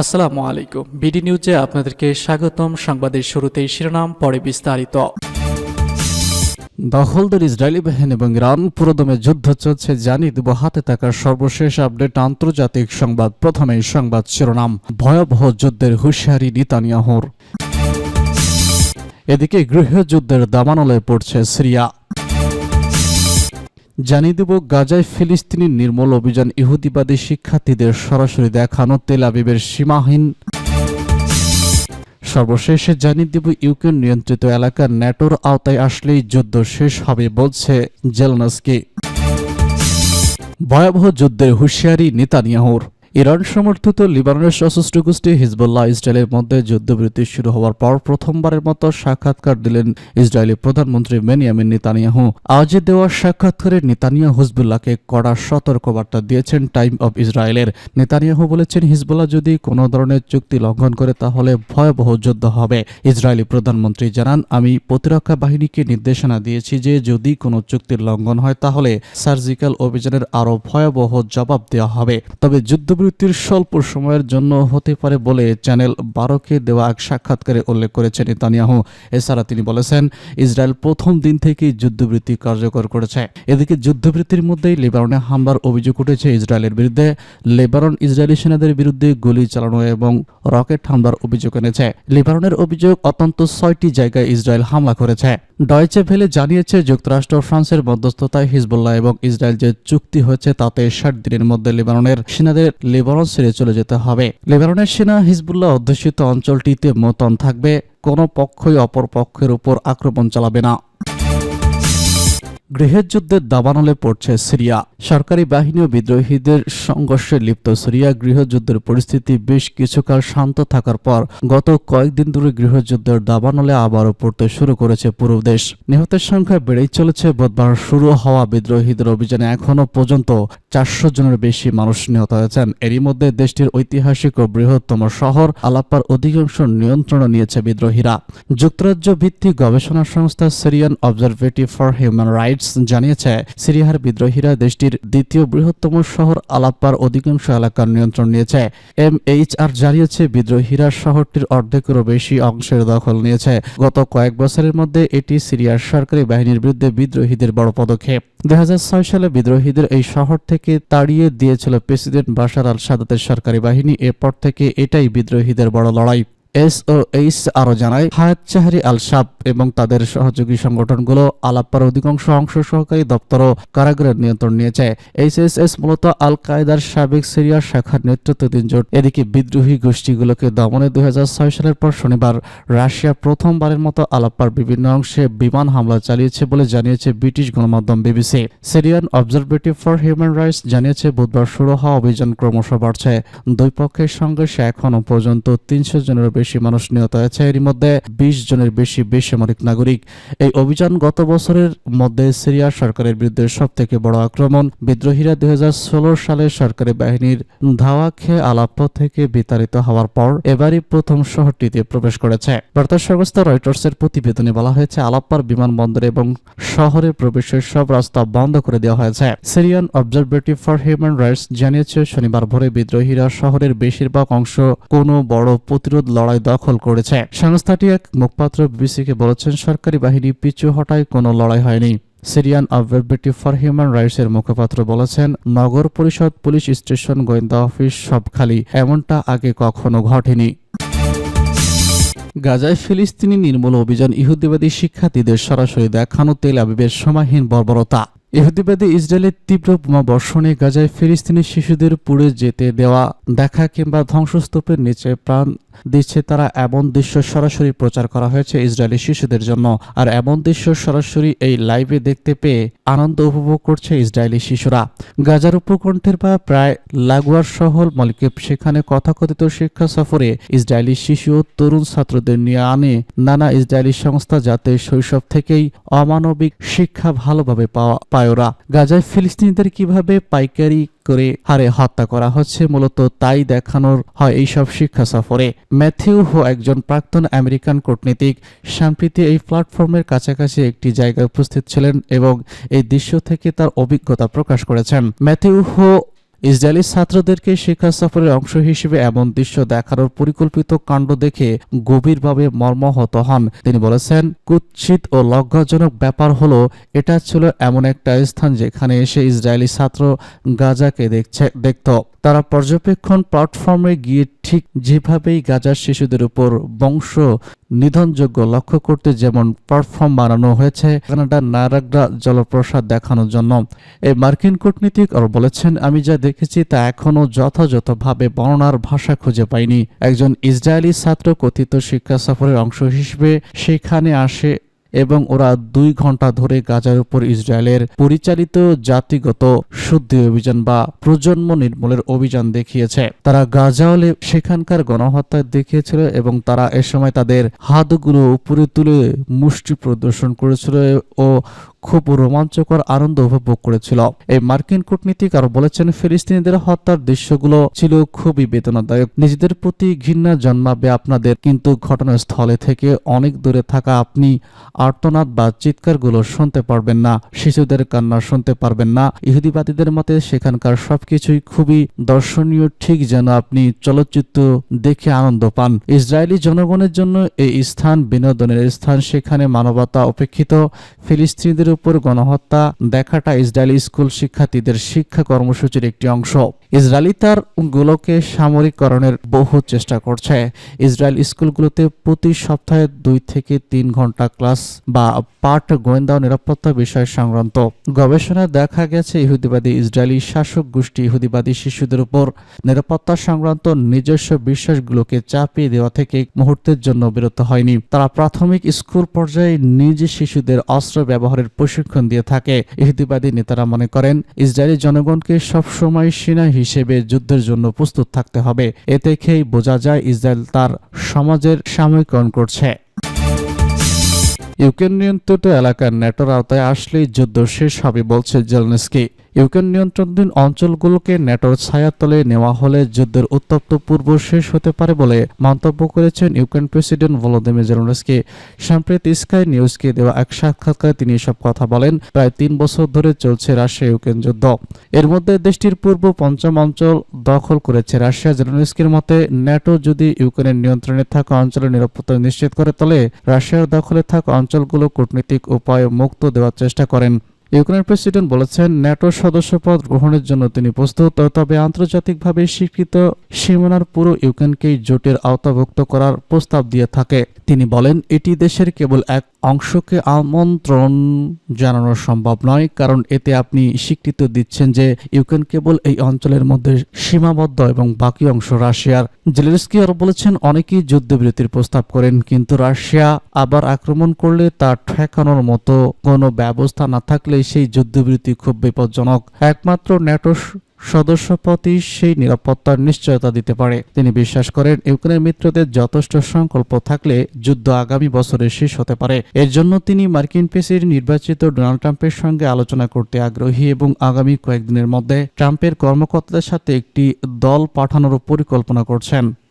আসসালামু আলাইকুম। বিডি নিউজে আপনাদেরকে স্বাগতম। সংবাদের শুরুতেই শিরোনাম, পরে বিস্তারিত। দখলদার ইসরায়েলি বাহিনী এবং ইরান পুরোদমে যুদ্ধ চলছে জানিয়ে দেব হাতে থাকা সর্বশেষ আপডেট আন্তর্জাতিক সংবাদ। প্রথমেই সংবাদ শিরোনাম, ভয়াবহ যুদ্ধের হুঁশিয়ারি নিতানিয়াহুর। এদিকে গৃহযুদ্ধের দামানলে পড়ছে সিরিয়া। জানিয়ে দেব, গাজায় ফিলিস্তিনি নির্মূল অভিযান ইহুদিবাদী শিক্ষার্থীদের সরাসরি দেখানো তেল আবিবের সীমাহীন। সর্বশেষে জানিয়ে দেব ইউক্রেন নিয়ন্ত্রিত এলাকার ন্যাটোর আওতায় আসলেই যুদ্ধ শেষ হবে বলছে জেলনাসকে। ভয়াবহ যুদ্ধের হুঁশিয়ারি নেতানিয়াহুর। ইরান সমর্থিত লিবাননের সশস্ত্র গোষ্ঠী হিজবুল্লাহ ইসরায়েলের মধ্যে যুদ্ধবিরতি শুরু হওয়ার পর প্রথমবারের মতো সাক্ষাৎকার দিলেন ইসরায়েলি প্রধানমন্ত্রী বেনিয়ামিন নেতানিয়াহু। আজ দেওয়া সাক্ষাৎকারে নেতানিয়া হুজবুল্লাহকে কড়া সতর্কবার্তা দিয়েছেন টাইম অব ইসরায়েলের। নেতানিয়াহু বলেছেন, হিজবুল্লাহ যদি কোনো ধরনের চুক্তি লঙ্ঘন করে, তাহলে ভয়াবহ যুদ্ধ হবে। ইসরায়েলি প্রধানমন্ত্রী জানান, আমি প্রতিরক্ষা বাহিনীকে নির্দেশনা দিয়েছি যে যদি কোনো চুক্তির লঙ্ঘন হয়, তাহলে সার্জিক্যাল অভিযানের আরও ভয়াবহ জবাব দেওয়া হবে। তবে যুদ্ধবিরতির স্বল্প সময়ের জন্য হতে পারে বলে চ্যানেল বারোকে দেওয়া এক সাক্ষাৎকারে উল্লেখ করেছেন নেতানিয়াহু। এছাড়া তিনি বলেছেন, ইসরায়েল প্রথম দিন থেকেই যুদ্ধবৃত্তি কার্যকর করেছে। এদিকে যুদ্ধবৃত্তির মধ্যেই লেবাননে হামলার অভিযোগ উঠেছে ইসরায়েলের বিরুদ্ধে। লেবানন ইসরায়েলি সেনাদের বিরুদ্ধে গুলি চালানো এবং রকেট হামলার অভিযোগ এনেছে। লেবাননের অভিযোগ অত্যন্ত ছয়টি জায়গায় ইসরায়েল হামলা করেছে। ডয়চে ভেলে জানিয়েছে যুক্তরাষ্ট্র ফ্রান্সের মধ্যস্থতায় হিজবুল্লাহ এবং ইসরায়েল যে চুক্তি হয়েছে তাতে ষাট দিনের মধ্যে লেবাননের সেনাদের লেবানন ছেড়ে চলে যেতে হবে। লেবাননের সেনা হিজবুল্লাহ অধ্যুষিত অঞ্চলটিতে মোতন থাকবে, কোনো পক্ষই অপর পক্ষের উপর আক্রমণ চালাবে না। গৃহের যুদ্ধের দাবানলে পড়ছে সিরিয়া। সরকারি বাহিনী ও বিদ্রোহীদের সংঘর্ষে লিপ্ত সিরিয়া গৃহযুদ্ধের পরিস্থিতি বেশ কিছুকাল শান্ত থাকার পর গত কয়েকদিন ধরে গৃহযুদ্ধের দাবানলে আবারও পড়তে শুরু করেছে পুরো দেশ। নিহতের সংখ্যা বেড়েই চলেছে, বুধবার শুরু হওয়া বিদ্রোহীদের অভিযানে এখনও পর্যন্ত চারশো জনের বেশি মানুষ নিহত হয়েছেন। এরই মধ্যে দেশটির ঐতিহাসিক ও বৃহত্তম শহর আলাপ্পার অধিকাংশ নিয়ন্ত্রণ নিয়েছে বিদ্রোহীরা। যুক্তরাজ্য ভিত্তিক গবেষণা সংস্থা Syrian Observatory for Human Rights জানিয়েছে, সিরিয়ার বিদ্রোহীরা দেশটির দ্বিতীয় বৃহত্তম শহর আলাপ্পার অধিকাংশ এলাকার নিয়ন্ত্রণ নিয়েছে। এমএইচআর জানিয়েছে, বিদ্রোহীরা শহরটির অর্ধেকেরও বেশি অংশের দখল নিয়েছে। গত কয়েক বছরের মধ্যে এটি সিরিয়ার সরকারি বাহিনীর বিরুদ্ধে বিদ্রোহীদের বড় পদক্ষেপ। দু হাজার ছয় সালে বিদ্রোহীদের এই শহর থেকে তাড়িয়ে দিয়েছিল প্রেসিডেন্ট বাশার আল সাদাতের সরকারি বাহিনী। এরপর থেকে এটাই বিদ্রোহীদের বড় লড়াই। এসওএইচ আরও জানায়, হায়াত চাহারি আল সাব এবং তাদের সহযোগী সংগঠনগুলো আলাপ্পার অধিকাংশ অংশ সহকারী দপ্তর ও কারাগারের নিয়ন্ত্রণ নিয়েছে। এইচএসএস মূলত আল কায়দার সাবেক সিরিয়ার শাখার নেতৃত্বাধীন জোট। এদিকে বিদ্রোহী গোষ্ঠীগুলোকে দমনে দু হাজার ছয় সালের পর শনিবার রাশিয়া প্রথমবারের মতো আলাপ্পার বিভিন্ন অংশে বিমান হামলা চালিয়েছে বলে জানিয়েছে ব্রিটিশ গণমাধ্যম BBC. Syrian Observatory for Human Rights জানিয়েছে, বুধবার শুরু হওয়া অভিযান ক্রমশ বাড়ছে। দুই পক্ষের সংঘর্ষে এখনও পর্যন্ত তিনশো জনের বেশি মানুষ নিহত হয়েছে। এরই মধ্যে বিশ জনের বেশি বেসামরিক নাগরিক। এই অভিযান গত বছরের মধ্যে সিরিয়া সরকারের বিরুদ্ধে সব থেকে বড় আক্রমণ। বিদ্রোহীরা দুই সালে সরকারি বাহিনীর ধাওয়া খেয়ে আলাপ্প থেকে বিতাড়িত হওয়ার পর এবারই প্রথম শহরটিতে প্রবেশ করেছে। বার্তা সংস্থা রয়টার্সের প্রতিবেদনে বলা হয়েছে, আলাপ্পার বিমানবন্দর এবং শহরে প্রবেশের সব রাস্তা বন্ধ করে দেওয়া হয়েছে। Syrian Observatory for Human Rights জানিয়েছে, শনিবার ভোরে বিদ্রোহীরা শহরের বেশিরভাগ অংশ কোনো বড় প্রতিরোধ লড়াই দখল করেছে। সংস্থাটি এক মুখপাত্র বিবিসিকে বলেছেন, সরকারি বাহিনী পিছু হটায় কোনো লড়াই হয়নি। Syrian Observatory for Human Rights এর মুখপাত্র বলেছেন, নগর পরিষদ, পুলিশ স্টেশন, গোয়েন্দা অফিস সব খালি, এমনটা আগে কখনো ঘটেনি। গাজায় ফিলিস্তিনি নির্মূল অভিযান ইহুদিবাদী শিক্ষার্থীদের সরাসরি দেখানো তেল আবিবের সীমাহীন বর্বরতা। ইহুদিবাদী ইসরায়েলের তীব্র বোমা বর্ষণে গাজায় ফিলিস্তিনি শিশুদের পুড়ে যেতে দেওয়া, দেখা কিংবা ধ্বংসস্তূপের নিচে প্রাণ দিচ্ছে তারা এমন দৃশ্য সরাসরি প্রচার করা হয়েছে ইসরায়েলি শিশুদের জন্য। আর এমন দৃশ্য সরাসরি এই লাইভে দেখতে পেয়ে আনন্দ উপভোগ করছে ইসরায়েলি শিশুরা। গাজার উপকণ্ঠের বা প্রায় লাগোয়ার শহর মলিকেব, সেখানে কথাকথিত শিক্ষা সফরে ইসরায়েলি শিশু ও তরুণ ছাত্রদের নিয়ে আনে। নানা ইসরায়েলি সংস্থা যাতে শৈশব থেকেই অমানবিক শিক্ষা ভালোভাবে পাওয়া পায় ওরা। গাজায় ফিলিস্তিনিদের কীভাবে পাইকারি করে হারে হত্যা করা হচ্ছে। মূলত তাই দেখানোর হয় এইসব শিক্ষা সফরে। ম্যাথিউ হো একজন প্রাক্তন আমেরিকান কূটনীতিক। সম্প্রীতি এই প্ল্যাটফর্মের কাছাকাছি একটি জায়গায় উপস্থিত ছিলেন এবং এই দৃশ্য থেকে তার অভিজ্ঞতা প্রকাশ করেছেন। ম্যাথিউ হো ইসরায়েলি ছাত্রদেরকে শিক্ষা সফরের অংশ হিসেবে এমন দৃশ্য দেখানোর পরিকল্পিত কাণ্ড দেখে গভীরভাবে মর্মাহত হন। তিনি বলেছেন, কুৎসিত ও লজ্জাজনক ব্যাপার হলো, এটা ছিল এমন একটা স্থান যেখানে এসে ইসরায়েলি ছাত্র গাজাকে দেখছে, দেখত। তারা পর্যবেক্ষণ প্ল্যাটফর্মে গিয়ে ঠিক যেভাবেই গাজার শিশুদের উপর বংশ নিধনযোগ্য লক্ষ্য করতে যেমন প্ল্যাটফর্ম বানানো হয়েছে, কানাডার নায়াগ্রা জলপ্রসাদ দেখানোর জন্য। এই মার্কিন কূটনীতিক আর বলেছেন, আমি যা দেখেছি তা এখনও যথাযথভাবে বর্ণনার ভাষা খুঁজে পাইনি। একজন ইসরায়েলি ছাত্র কথিত শিক্ষা সফরের অংশ হিসেবে সেখানে আসে এবং ওরা দুই ঘণ্টা ধরে গাজার উপর ইসরায়েলের পরিচালিত জাতিগত শুদ্ধি অভিযান বা প্রজন্ম নির্মূলের অভিযান দেখিয়েছে। তারা গাজাওয়ালে সেখানকার গণহত্যা দেখিয়েছিল এবং তারা এ সময় তাদের হাতগুলো উপরে তুলে মুষ্টি প্রদর্শন করেছিল ও খুব রোমাঞ্চকর আনন্দ উপভোগ করেছিল। এই মার্কিন কূটনীতিক আরও বলেছেন, ফিলিস্তিনিদের হত্যার দৃশ্যগুলো ছিল খুবই বেদনাদায়ক। নিজেদের প্রতি ঘৃণা জন্মাবে আপনাদের, কিন্তু ঘটনাস্থলে থেকে অনেক দূরে থাকা আপনি আর্তনাদ বা চিৎকারগুলো শুনতে পারবেন না, শিশুদের কান্না শুনতে পারবেন না। ইহুদিবাদীদের মতে সেখানকার সবকিছুই খুবই দর্শনীয়, ঠিক যেন আপনি চলচ্চিত্র দেখে আনন্দ পান। ইসরায়েলি জনগণের জন্য এই স্থান বিনোদনের স্থান। সেখানে মানবতা অপেক্ষিত ফিলিস্তিনিদের উপর গণহত্যা দেখাটা ইসরায়েলি স্কুল শিক্ষার্থীদের শিক্ষা কর্মসূচির একটি অংশ। ইসরায়েলি তার গুলোকে সামরিককরণের বহু চেষ্টা করছে। ইসরায়েল স্কুলগুলোতে প্রতি সপ্তাহে দুই থেকে তিন ঘণ্টা ক্লাস বা পাঠ গোয়েন্দা নিরাপত্তা বিষয় সংক্রান্ত। গবেষণায় দেখা গেছে, ইহুদিবাদী ইসরায়েলি শাসক গোষ্ঠী ইহুদিবাদী শিশুদের উপর নিরাপত্তা সংক্রান্ত নিজস্ব বিশ্বাসগুলোকে চাপিয়ে দেওয়া থেকে মুহূর্তের জন্য বিরত হয়নি। তারা প্রাথমিক স্কুল পর্যায়ে নিজ শিশুদের অস্ত্র ব্যবহারের প্রশিক্ষণ দিয়ে থাকে। ইহুদিবাদী নেতারা মনে করেন, ইসরায়েলি জনগণকে সবসময় সেনা হিসেবে যুদ্ধের জন্য প্রস্তুত থাকতে হবে। এ থেকেই বোঝা যায় ইসরায়েল তার সমাজের সাময়িকরণ করছে ইউক্রেন নিয়ন্ত্রিত এলাকার ন্যাটোর আওতায় আসলেই যুদ্ধ শেষ হবে বলছে জেলনেস্কি। ইউক্রেন নিয়ন্ত্রণাধীন অঞ্চলগুলোকে ন্যাটোর ছায়াতলে নেওয়া হলে যুদ্ধের উত্তপ্ত পূর্ব শেষ হতে পারে বলে মন্তব্য করেছেন ইউক্রেন প্রেসিডেন্ট ভলোদিমির জেলনেস্কি। সম্প্রতি স্কাই নিউজকে দেওয়া এক সাক্ষাৎকারে তিনি এসব কথা বলেন। প্রায় তিন বছর ধরে চলছে রাশিয়া ইউক্রেন যুদ্ধ। এর মধ্যে দেশটির পূর্ব পঞ্চম অঞ্চল দখল করেছে রাশিয়া। জেলনেস্কির মতে ন্যাটো যদি ইউক্রেনের নিয়ন্ত্রণে থাকা অঞ্চলের নিরাপত্তা নিশ্চিত করে তলে রাশিয়ার দখলে থাকা অঞ্চলগুলো কূটনৈতিক উপায়ে মুক্ত দেওয়ার চেষ্টা করেন। ইউক্রেনের প্রেসিডেন্ট বলেছেন, ন্যাটোর সদস্যপদ গ্রহণের জন্য তিনি প্রস্তুত, তবে আন্তর্জাতিকভাবে স্বীকৃত সীমানার পুরো ইউক্রেনকেই জোটের আওতাভুক্ত করার প্রস্তাব দিয়ে থাকে। তিনি বলেন, এটি দেশের কেবল এক অংশকে আমন্ত্রণ জানানো সম্ভব নয়, কারণ এতে আপনি স্বীকৃত দিচ্ছেন যে ইউক্রেন কেবল এই অঞ্চলের মধ্যে সীমাবদ্ধ এবং বাকি অংশ রাশিয়ার। জেলেন্সকি আরও বলেছেন, অনেকেই যুদ্ধবিরতির প্রস্তাব করেন, কিন্তু রাশিয়া আবার আক্রমণ করলে তা ঠেকানোর মতো কোনো ব্যবস্থা না থাকলে সেই যুদ্ধবিরতি খুব বিপজ্জনক। একমাত্র ন্যাটো সদস্যপদই সেই নিরাপত্তার নিশ্চয়তা দিতে পারে। তিনি বিশ্বাস করেন ইউক্রেনের মিত্রদের যথেষ্ট সংকল্প থাকলে যুদ্ধ আগামী বছরে শেষ হতে পারে। এর জন্য তিনি মার্কিন প্রেসিডেন্ট নির্বাচিত ডোনাল্ড ট্রাম্পের সঙ্গে আলোচনা করতে আগ্রহী এবং আগামী কয়েকদিনের মধ্যে ট্রাম্পের কর্মকর্তাদের সাথে একটি দল পাঠানোর পরিকল্পনা করছেন।